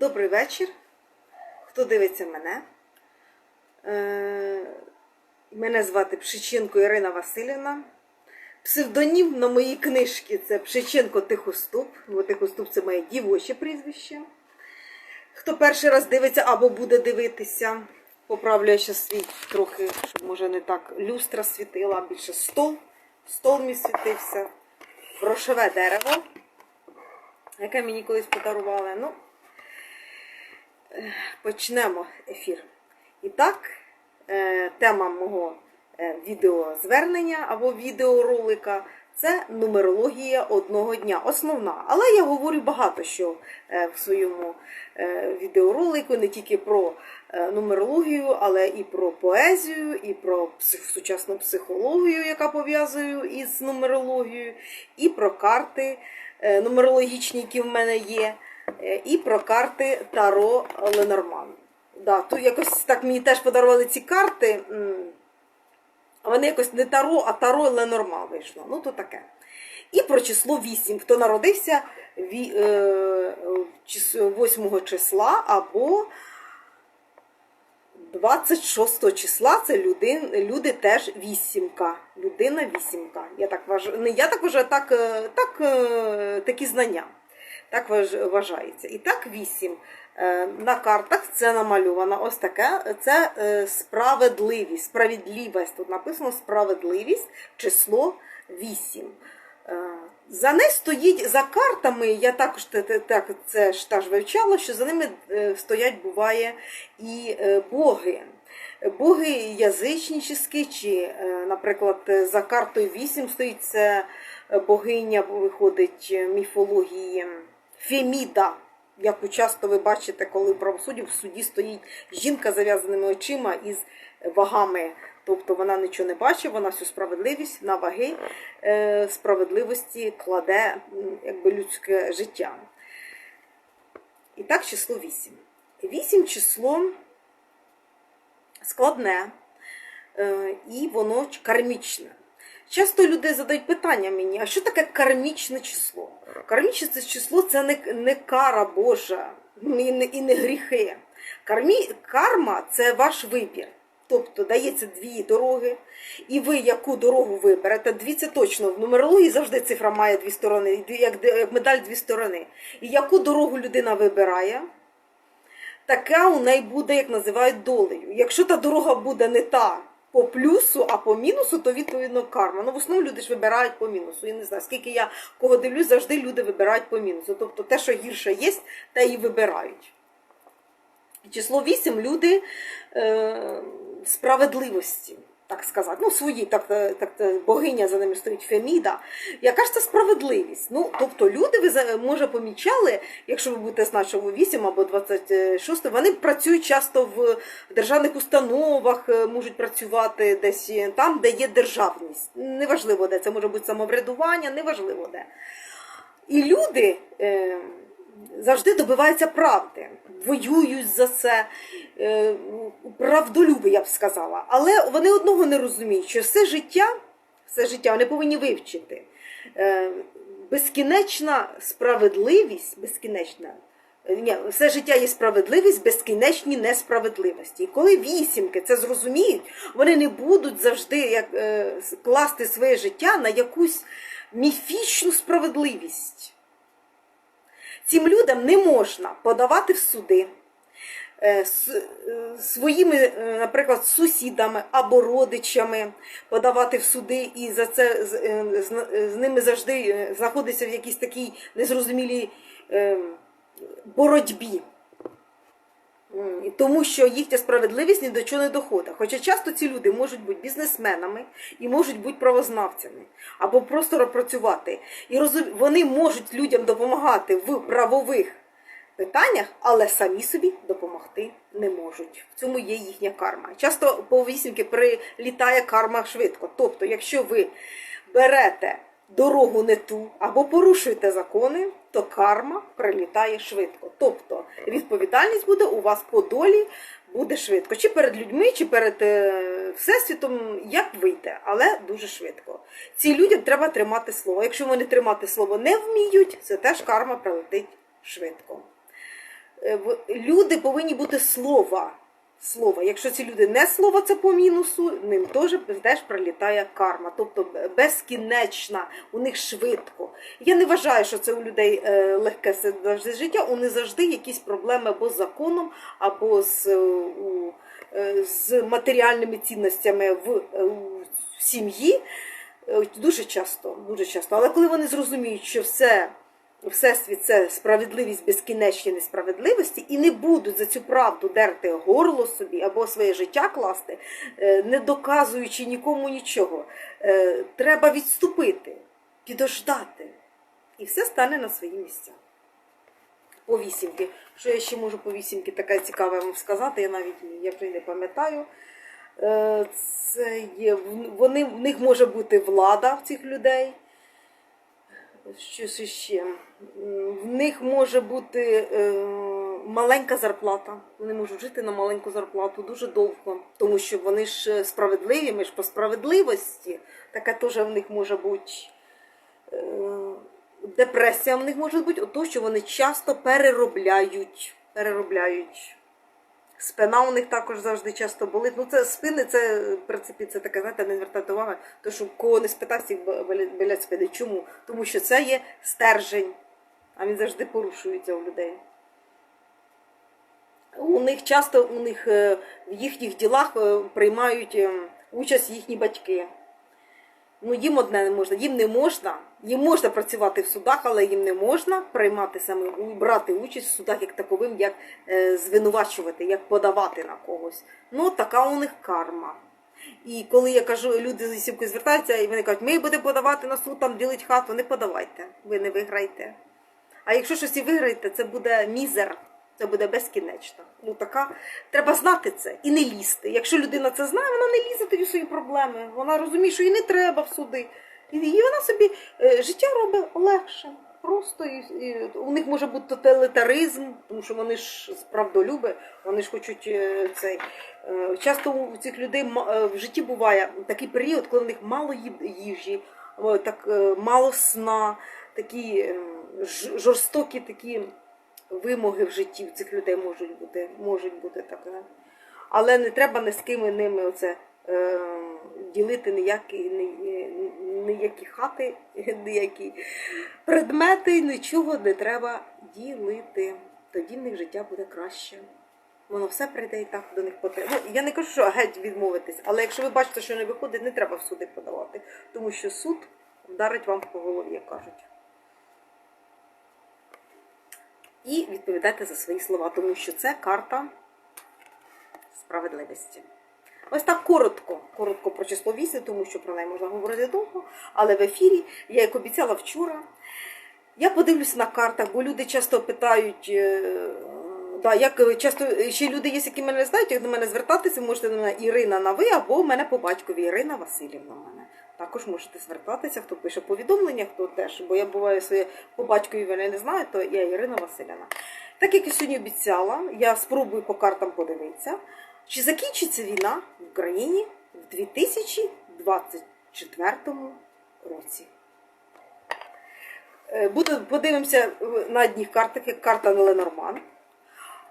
Добрий вечір. Хто дивиться мене? Е, Мене звати Пшиченко Ірина Васильівна. Псевдонім на моїй книжці це Пшиченко Тихоступ. Бо Тихоступ це моє дівоче прізвище. Хто перший раз дивиться або буде дивитися, поправлю я ще свій трохи, щоб може не так люстра світила, а більше стол. Стол мій світився. Грошове дерево, яке мені колись подарували. Ну, почнемо ефір. І так, е, тема мого е, відеозвернення або відеоролика це нумерологія одного дня. Основна. Але я говорю багато що е, в своєму відеоролику, не тільки про нумерологію, але і про поезію, і про сучасну психологію, яка пов'язую із нумерологією, і про карти нумерологічні, які в мене є. Е, і про карти Таро Ленорман. Да, то якось так мені теж подарували ці карти. А вони якось не Таро, а Таро Ленорман вийшло. Ну, то таке. І про число 8. Хто народився ві- е, чис- 8 числа або 26 числа це люди, люди теж вісімка. Людина вісімка. Я так вважаю, не я так вважаю, так, е, так, такі знання. Так вважається. І так, вісім. Е, На картах це намальовано ось таке. Це е, справедливість, справедливість. Тут написано справедливість, число 8. За нею стоїть за картами, я також так це ж теж вивчала, що за ними е, стоять буває і е, боги. Боги язичнічі, чи, е, наприклад, за картою 8 стоїть це е, богиня, виходить е, міфології Феміда, яку часто ви бачите, коли в правосудді в суді стоїть жінка з зав'язаними очима із вагами. Тобто вона нічого не бачить, вона всю справедливість на ваги е, справедливості кладе якби, людське життя. І так, число 8. 8 число складне е, і воно кармічне. Часто люди задають питання мені, а що таке кармічне число? Кармічне це число це не, не кара Божа і не, і не гріхи. Кармі, карма це ваш вибір. Тобто дається дві дороги, і ви яку дорогу виберете, дві це точно в нумерології завжди цифра має дві сторони, як, медаль дві сторони. І яку дорогу людина вибирає, така у неї буде, як називають, долею. Якщо та дорога буде не та по плюсу, а по мінусу, то відповідно карма. Ну, в основному люди ж вибирають по мінусу. Я не знаю, скільки я кого дивлюсь, завжди люди вибирають по мінусу. Тобто те, що гірше є, те і вибирають. Число 8 люди е, справедливості, так сказати. Ну, свої, так, е, так е, богиня за ними стоїть Феміда. Яка ж це справедливість? Ну, тобто люди, ви може помічали, якщо ви будете знати, що ви 8 або 26, вони працюють часто в державних установах, е, можуть працювати десь там, де є державність. Неважливо, де це може бути самоврядування, неважливо де. І люди завжди добиваються правди, воюють за це, е, правдолюби, я б сказала. Але вони одного не розуміють, що все життя, все життя вони повинні вивчити. Е, безкінечна справедливість, безкінечна. Ні, все життя є справедливість, безкінечні несправедливості. І коли вісімки це зрозуміють, вони не будуть завжди як, е, класти своє життя на якусь міфічну справедливість. Цим людям не можна подавати в суди е, е, своїми, е, наприклад, сусідами або родичами подавати в суди, і за це з, ними завжди знаходиться в якійсь такій незрозумілій боротьбі. Тому що їхня справедливість ні до чого не доходить. Хоча часто ці люди можуть бути бізнесменами і можуть бути правознавцями або просто працювати. І розум- вони можуть людям допомагати в правових питаннях, але самі собі допомогти не можуть. В цьому є їхня карма. Часто по вісімки прилітає карма швидко. Тобто, якщо ви берете дорогу не ту або порушуєте закони, то карма прилітає швидко. Тобто відповідальність буде у вас по долі буде швидко. Чи перед людьми, чи перед е, всесвітом, як вийде, але дуже швидко. Ці людям треба тримати слово. Якщо вони тримати слово не вміють, це теж карма прилетить швидко. е, люди повинні бути слова. Слова. Якщо ці люди не слова, це по мінусу, ним теж, теж прилітає карма. Тобто безкінечна, у них швидко. Я не вважаю, що це у людей е, легке завжди життя. Них завжди якісь проблеми або з законом, або з, е, у, е, з матеріальними цінностями в, у сім'ї. Дуже часто, дуже часто. Але коли вони зрозуміють, що все, всесвіт це справедливість безкінечні несправедливості, і не будуть за цю правду дерти горло собі або своє життя класти, е, не доказуючи нікому нічого, е, треба відступити, підождати. І все стане на свої місця. По вісімки. Що я ще можу по вісімки таке цікаве вам сказати, я навіть я вже не пам'ятаю. Е, Це є, вони, в них може бути влада в цих людей. Щось ще. В них може бути е, маленька зарплата. Вони можуть жити на маленьку зарплату дуже довго, тому що вони ж справедливі, ми ж по справедливості. Таке теж в них може бути. Е, депресія в них може бути, от то, що вони часто переробляють. переробляють. Спина у них також завжди часто болить. Ну, це спини, це в принципі це таке, знаєте, не звертати уваги, то що кого не спитав, всіх болять спини. Чому? Тому що це є стержень, а він завжди порушується у людей. У них часто у них е, в їхніх ділах е, приймають е, участь їхні батьки. Ну, їм одне не можна, їм не можна. Їм можна працювати в судах, але їм не можна приймати саме брати участь в судах як таковим, як е, звинувачувати, як подавати на когось. Ну, така у них карма. І коли я кажу, люди з сімкою звертаються, і вони кажуть, ми будемо подавати на суд, там ділить хату, не подавайте, ви не виграєте. А якщо щось і виграєте, це буде мізер, це буде безкінечно. Ну така треба знати це і не лізти. Якщо людина це знає, вона не лізе тоді свої проблеми. Вона розуміє, що їй не треба в суди. І вона собі е, життя робить легше. Просто і, і у них може бути тоталітаризм, тому що вони ж справдолюби, вони ж хочуть е, цей. е, Часто у цих людей в житті буває такий період, коли в них мало їжі, так мало сна, такі жорстокі такі вимоги в житті в цих людей можуть бути, можуть бути так. Але не треба ні з ким ними оце, ділити ніякі, ніякі хати, ніякі предмети, нічого не треба ділити. Тоді в них життя буде краще. Воно все прийде і так до них потрібно. Ну, я не кажу, що геть відмовитись, але якщо ви бачите, що не виходить, не треба в суди подавати, тому що суд вдарить вам по голові, як кажуть. І відповідайте за свої слова, тому що це карта справедливості. Ось так коротко, коротко про число 8, тому що про неї можна говорити довго, але в ефірі, я як обіцяла вчора, я подивлюся на картах, бо люди часто питають, е, да, як часто ще люди є, які мене не знають, як до мене звертатися, можете до мене Ірина на ви або мене по батькові Ірина Васильівна мене. Також можете звертатися, хто пише повідомлення, хто теж, бо я буваю своє по батькові мене не знаю, то я Ірина Васильівна. Так як я сьогодні обіцяла, я спробую по картам подивитися, чи закінчиться війна в Україні в 2024 році. Е, Буде, подивимося е, на одних картах, як карта Ленорман.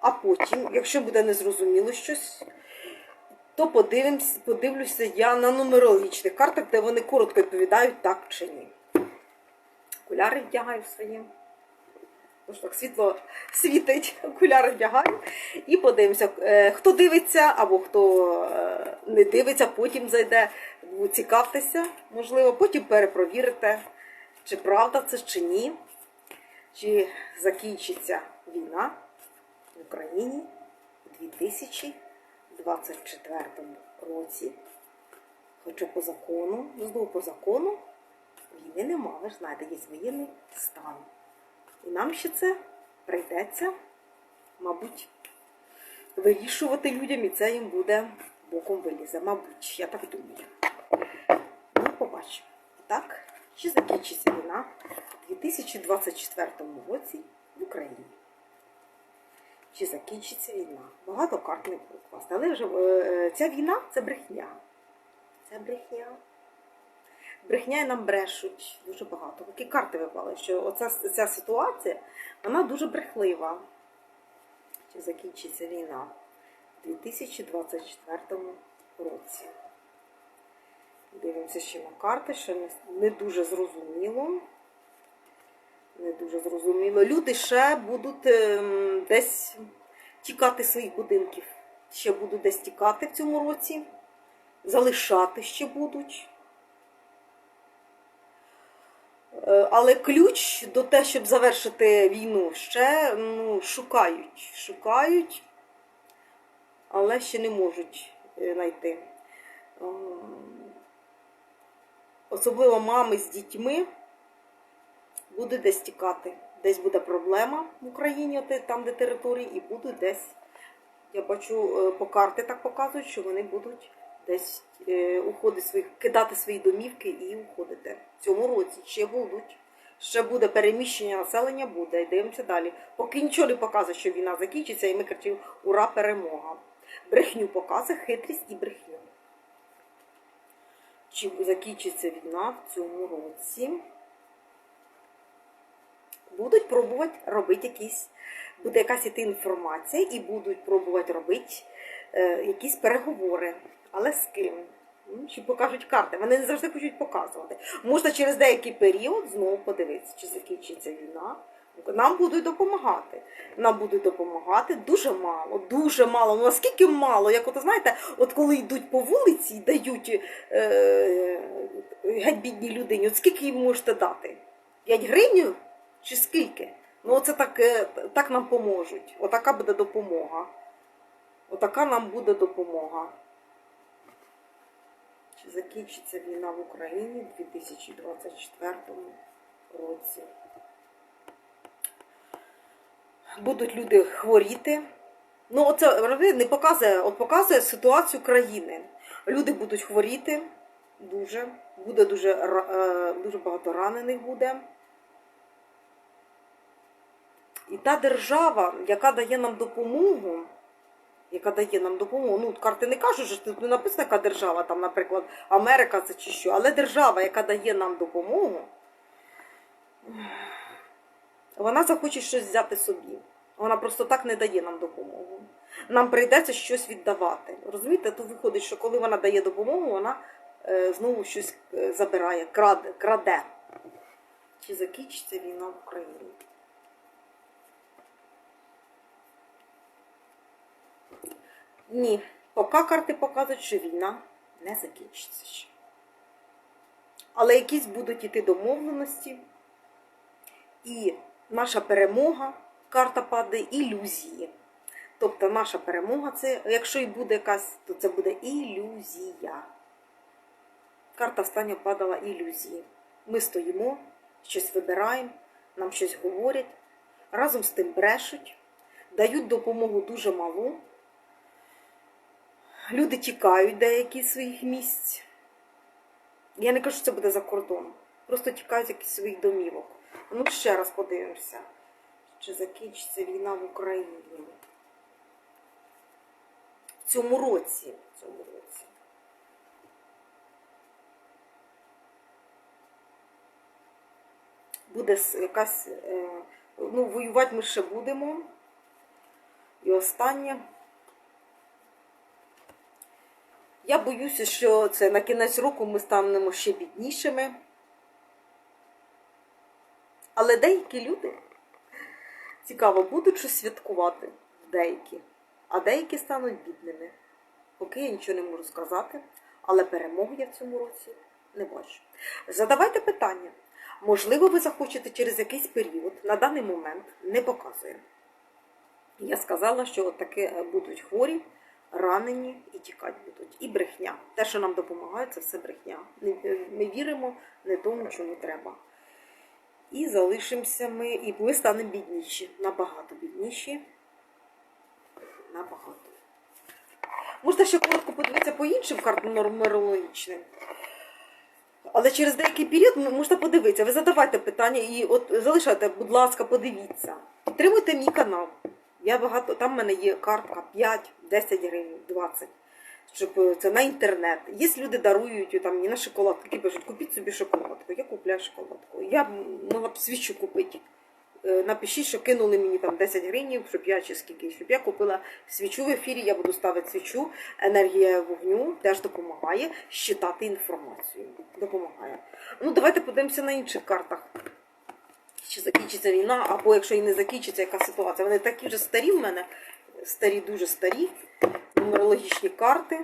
А потім, якщо буде незрозуміло щось, то подивимось, подивлюся я на нумерологічних картах, де вони коротко відповідають так чи ні. Окуляри вдягаю свої. Тож так світло світить, окуляри вдягаю. І подивимося, е, хто дивиться або хто е, не дивиться, потім зайде, цікавтеся, можливо, потім перепровірите, чи правда це, чи ні, чи закінчиться війна в Україні у 2024 році. Хоча по закону, знову по закону, війни нема, ви ж знаєте, є воєнний стан. І нам ще це прийдеться, мабуть, вирішувати людям, і це їм буде боком вилізе. Мабуть, я так думаю. Ну, побачимо. Так, чи закінчиться війна у 2024 році в Україні? Чи закінчиться війна? Багато карт не буду класти. Але вже е, ця війна це брехня. Це брехня. Брехня і нам брешуть дуже багато. Такі карти випали, що оця ця ситуація вона дуже брехлива. Чи закінчиться війна у 2024 році? Дивимося ще на карти, ще не, дуже зрозуміло. Не дуже зрозуміло. Люди ще будуть ем, десь тікати своїх будинків. Ще будуть десь тікати в цьому році. Залишати ще будуть. Е, Але ключ до те, щоб завершити війну, ще ну, шукають. Шукають, але ще не можуть е, знайти. Ем, Особливо мами з дітьми будуть десь тікати. Десь буде проблема в Україні, там, де території, і будуть десь. Я бачу, е, по карти так показують, що вони будуть десь е, уходити своїх, кидати свої домівки і уходити. В цьому році ще будуть. Ще буде переміщення населення, буде. І дивимося далі. Поки нічого не показує, що війна закінчиться, і ми кричимо Ура, перемога! Брехню показує, хитрість і брехню. Чи закінчиться війна в цьому році? Будуть пробувати робити якісь, буде якась іти інформація, і будуть пробувати робити е, якісь переговори. Але з ким? Ну, Чи покажуть карти? Вони не завжди хочуть показувати. Можна через деякий період знову подивитися, чи закінчиться війна. Нам будуть допомагати. Нам будуть допомагати дуже мало, дуже мало. Ну наскільки мало, як от знаєте, от коли йдуть по вулиці і дають е, геть бідній людині, от скільки їм можете дати? 5 гривень чи скільки? Ну оце так, е, так нам поможуть. Отака буде допомога. Отака нам буде допомога. Чи закінчиться війна в Україні у 2024 році? Будуть люди хворіти. Ну, оце не показує, от показує ситуацію країни. Люди будуть хворіти дуже, буде дуже, е, дуже багато ранених буде. І та держава, яка дає нам допомогу, яка дає нам допомогу, ну, карти не кажуть, що тут не написано, яка держава, там, наприклад, Америка це чи що, але держава, яка дає нам допомогу, вона захоче щось взяти собі. Вона просто так не дає нам допомогу. Нам прийдеться щось віддавати. Розумієте, то виходить, що коли вона дає допомогу, вона е, знову щось е, забирає, краде. Чи закінчиться війна в Україні? Ні, поки карти показують, що війна не закінчиться ще. Але якісь будуть іти домовленості, і наша перемога, карта падає ілюзії. Тобто наша перемога це, якщо і буде якась, то це буде ілюзія. Карта остання падала ілюзії. Ми стоїмо, щось вибираємо, нам щось говорять, разом з тим брешуть, дають допомогу дуже малу. Люди тікають деякі з своїх місць. Я не кажу, що це буде за кордоном. Просто тікають з якихось своїх домівок. Ну, ще раз подивимося, чи закінчиться війна в Україні. В цьому році. В цьому році. Буде якась. е, Ну, воювати ми ще будемо. І останнє. Я боюся, що це на кінець року ми станемо ще біднішими. Але деякі люди цікаво, будуть щось святкувати деякі, а деякі стануть бідними. Поки я нічого не можу сказати, але перемоги я в цьому році не бачу. Задавайте питання. Можливо, ви захочете через якийсь період, на даний момент не показує. Я сказала, що таки будуть хворі, ранені і тікати будуть. І брехня. Те, що нам допомагає, це все брехня. Ми віримо не тому, чому треба. І залишимося ми, і ми станемо бідніші. Набагато бідніші. Набагато. Можна ще коротко подивитися по іншим картам нумерологічним. Але через деякий період можна подивитися. Ви задавайте питання і от залишайте, будь ласка, подивіться. Підтримуйте мій канал. Я багато, там в мене є картка 5, 10 гривень, 20. Щоб е, це на інтернет. Є люди дарують там мені на шоколадку, які пишуть, купіть собі шоколадку. Я купляю шоколадку. Я могла б свічу купити е, напишіть, що кинули мені там 10 гривень, щоб я чи скільки, щоб я купила свічу в ефірі, я буду ставити свічу. Енергія вогню теж допомагає щитати інформацію. Допомагає. Ну, давайте подивимося на інших картах. Чи закінчиться війна, або якщо і не закінчиться, яка ситуація. Вони такі вже старі в мене, старі, дуже старі, нумерологічні карти.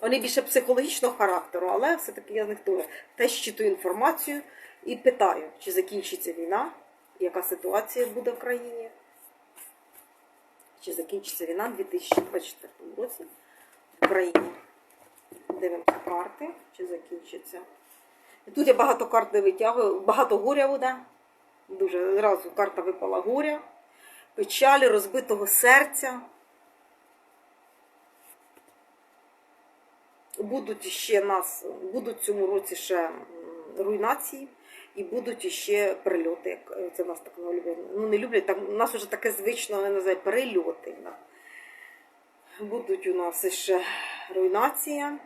Вони більше психологічного характеру, але все-таки я з них теж теж щитую інформацію і питаю, чи закінчиться війна, яка ситуація буде в країні, чи закінчиться війна в 2024 році в Україні. Дивимося карти, чи закінчиться. І тут я багато карт не витягую, багато горя буде. Дуже зразу карта випала горя, печалі, розбитого серця. Будуть ще нас, будуть в цьому році ще руйнації і будуть ще прильоти. Як е, це нас так не люблять. Ну не люблять, там у нас вже таке звично вони називають перельоти. Будуть у нас ще руйнація.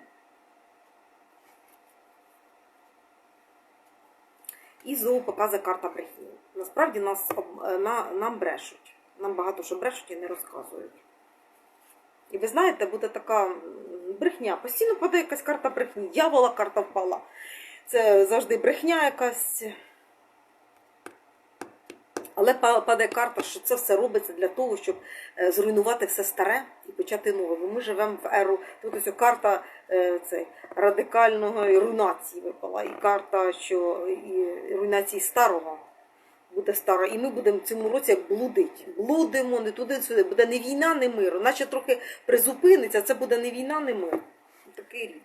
І знову показує карта брехні. Насправді нас, е, на, нам брешуть. Нам багато що брешуть і не розказують. І ви знаєте, буде така брехня. Постійно падає якась карта брехні. Дьявола карта впала. Це завжди брехня якась. Але па- падає карта, що це все робиться для того, щоб е, зруйнувати все старе і почати нове. Бо ми живемо в еру. Тут ось карта е, цей, радикального руйнації випала. І карта, що і руйнації старого буде старо. І ми будемо в цьому році як блудить. Блудимо не туди, сюди. Буде не війна, не мир. Наче трохи призупиниться, це буде не війна, не мир. Такий рік.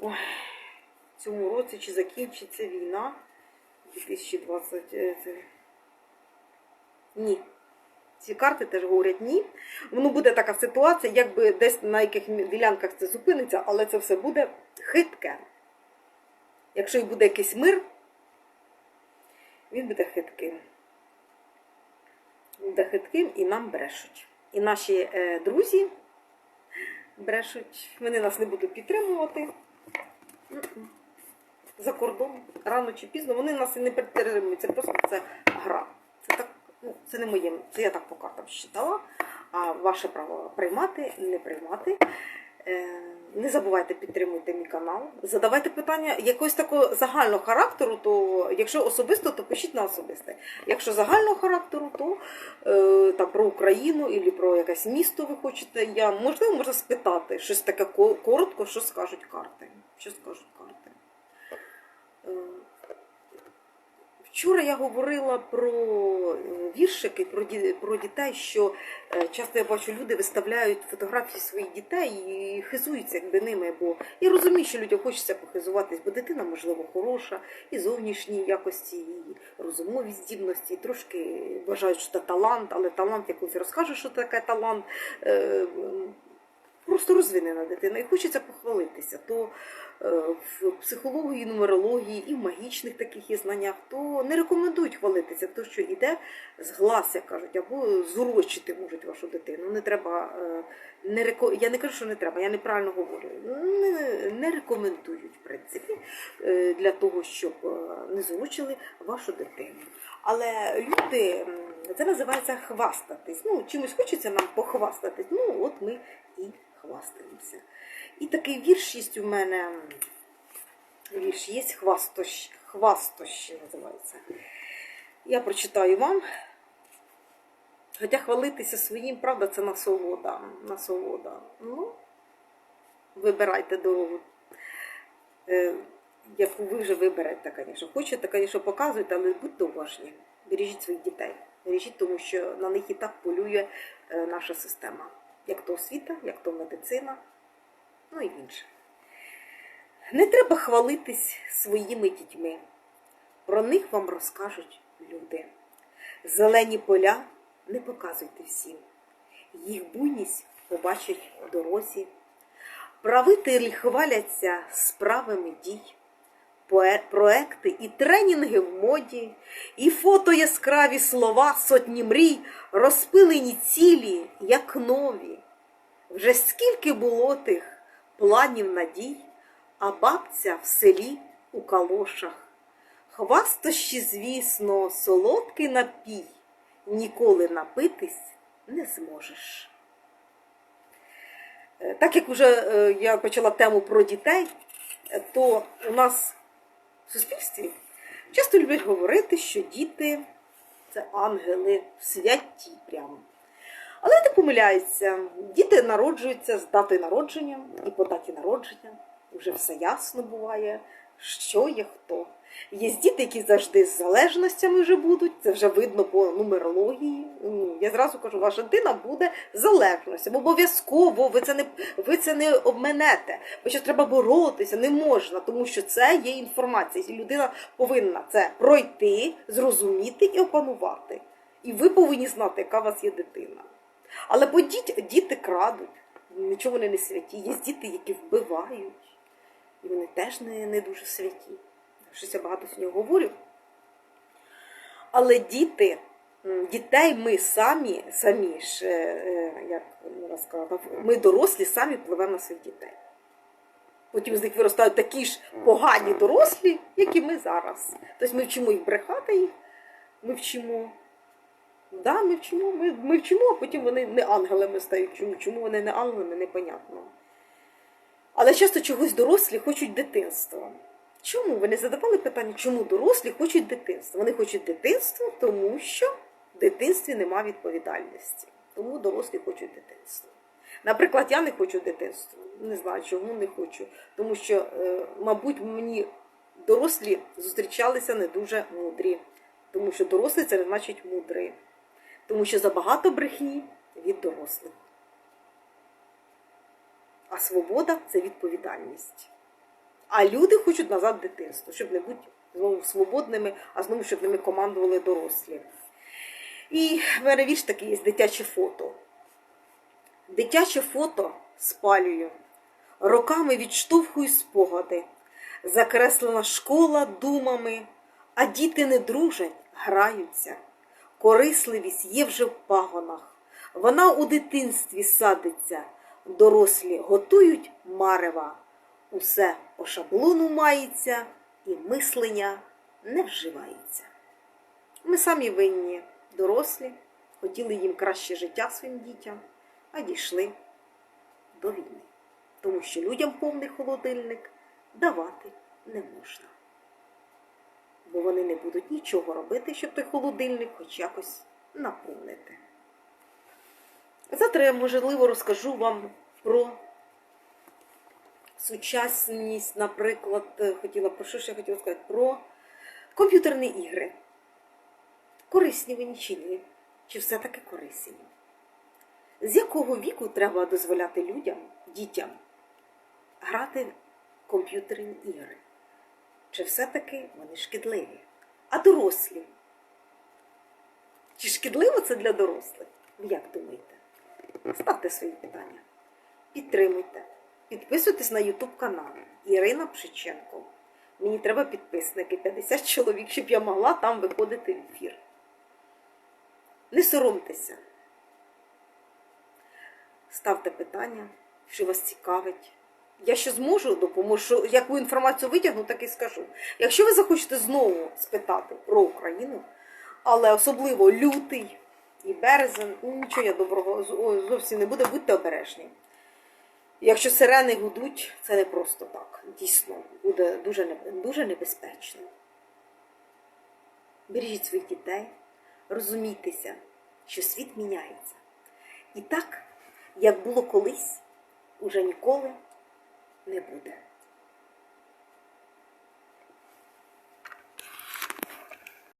Ой, в цьому році чи закінчиться війна 2020. Ні. Ці карти теж говорять ні. Воно буде така ситуація, якби десь на яких ділянках це зупиниться, але це все буде хитке. Якщо і буде якийсь мир, він буде хитким. Буде хитким і нам брешуть. І наші е, друзі брешуть. Вони нас не будуть підтримувати. За кордоном, рано чи пізно, вони нас і не підтримують. Це просто це гра. Це не моє, це я так по картам читала. А ваше право приймати, не приймати. Е, Не забувайте підтримуйте мій канал. Задавайте питання якогось такого загального характеру, то якщо особисто, то пишіть на особисте. Якщо загального характеру, то е, про Україну або про якесь місто ви хочете. Я можливо можна спитати щось таке коротко, що скажуть карти. Що скажуть карти. Е, Вчора я говорила про е, віршики, про, ді- про дітей, що е, часто я бачу, люди виставляють фотографії своїх дітей і хизуються якби ними. Бо я розумію, що людям хочеться похизуватись, бо дитина, можливо, хороша, і зовнішні якості, і розумові здібності, і трошки вважають, що це талант, але талант якось розкаже, що таке талант. е, Просто розвинена дитина і хочеться похвалитися. То в психології, нумерології і в магічних таких є знаннях, то не рекомендують хвалитися, тому що йде з глас, як кажуть, або зурочити можуть вашу дитину. Не треба, е, не реко... Я не кажу, що не треба, я неправильно говорю. Не, не рекомендують, в принципі, е, для того, щоб е, не зурочили вашу дитину. Але люди, це називається хвастатись. Ну, чимось хочеться нам похвастатись. Ну, от ми хвастаємося. І такий вірш є у мене. Вірш є хвастощ, хвастощі називається. Я прочитаю вам. Хоча хвалитися своїм, правда, це насолода. насолода. Ну, вибирайте дорогу, е, яку ви вже виберете, звісно. Хочете, звісно, показуйте, але будьте уважні. Бережіть своїх дітей. Бережіть, тому що на них і так полює е, наша система. Як то освіта, як то медицина, ну і інше. Не треба хвалитись своїми дітьми. Про них вам розкажуть люди. Зелені поля не показуйте всім. Їх буйність побачать в дорозі. Правителі хваляться справами дій, проекти і тренінги в моді, і фото яскраві слова, сотні мрій, розпилені цілі, як нові. Вже скільки було тих планів надій, а бабця в селі у калошах Хвастощі, звісно, солодкий напій, ніколи напитись не зможеш. Е, Так як вже е, я почала тему про дітей, е, то у нас в суспільстві часто люблять говорити, що діти це ангели святі прямо. Але не помиляються, діти народжуються з дати народження і по даті народження. Вже все ясно буває, що є хто. Є діти, які завжди з залежностями вже будуть, це вже видно по нумерології. Ну, Я зразу кажу, ваша дитина буде з залежностями. Обов'язково ви це не ви це не обменете. Бо що треба боротися, не можна, тому що це є інформація. І людина повинна це пройти, зрозуміти і опанувати. І ви повинні знати, яка у вас є дитина. Але бо діти, діти крадуть, нічого вони не святі. Є діти, які вбивають, і вони теж не, не дуже святі. Щось я багато сьогодні говорю. Але діти, дітей ми самі, самі ж, е, е, як Мира сказала, ми дорослі самі впливаємо на своїх дітей. Потім з них виростають такі ж погані дорослі, як і ми зараз. Тобто ми вчимо їх брехати їх, ми вчимо. Да, ми вчимо, ми, ми вчимо, а потім вони не ангелами стають. Чому, чому вони не ангелами, непонятно. Але часто чогось дорослі хочуть дитинства. Чому? Ви не задавали питання, чому дорослі хочуть дитинства? Вони хочуть дитинства, тому що в дитинстві нема відповідальності. Тому дорослі хочуть дитинства. Наприклад, я не хочу дитинства. Не знаю, чому не хочу. Тому що, е, мабуть, мені дорослі зустрічалися не дуже мудрі. Тому що дорослий це не значить мудрий. Тому що забагато брехні від дорослих. А свобода це відповідальність. А люди хочуть назад дитинство, щоб не бути знову свободними, а знову, щоб ними командували дорослі. І в мене є дитяче фото. Дитяче фото спалюю, роками відштовхую спогади, закреслена школа думами, а діти не дружать, граються. Корисливість є вже в пагонах. Вона у дитинстві садиться, дорослі готують марева. Усе по шаблону мається, і мислення не вживається. Ми самі винні, дорослі, хотіли їм краще життя своїм дітям, а дійшли до війни. Тому що людям повний холодильник давати не можна. Бо вони не будуть нічого робити, щоб той холодильник хоч якось наповнити. Завтра я, можливо, розкажу вам про сучасність, наприклад, е, хотіла про що ще хотіла сказати? Про комп'ютерні ігри. Корисні вони чи ні? Чи все-таки корисні? З якого віку треба дозволяти людям, дітям грати в комп'ютерні ігри? Чи все-таки вони шкідливі? А дорослі? Чи шкідливо це для дорослих? Як думаєте? Ставте свої питання. Підтримуйте. Підписуйтесь на YouTube канал Ірина Пшиченко. Мені треба підписники 50 чоловік, щоб я могла там виходити в ефір. Не соромтеся. Ставте питання, що вас цікавить. Я ще зможу допоможу, яку інформацію витягну, так і скажу. Якщо ви захочете знову спитати про Україну, але особливо лютий і березень, ну, нічого я доброго зовсім не буде, будьте обережні. Якщо сирени гудуть, це не просто так. Дійсно, буде дуже, дуже небезпечно. Бережіть своїх дітей, розумійтеся, що світ міняється. І так, як було колись, уже ніколи не буде.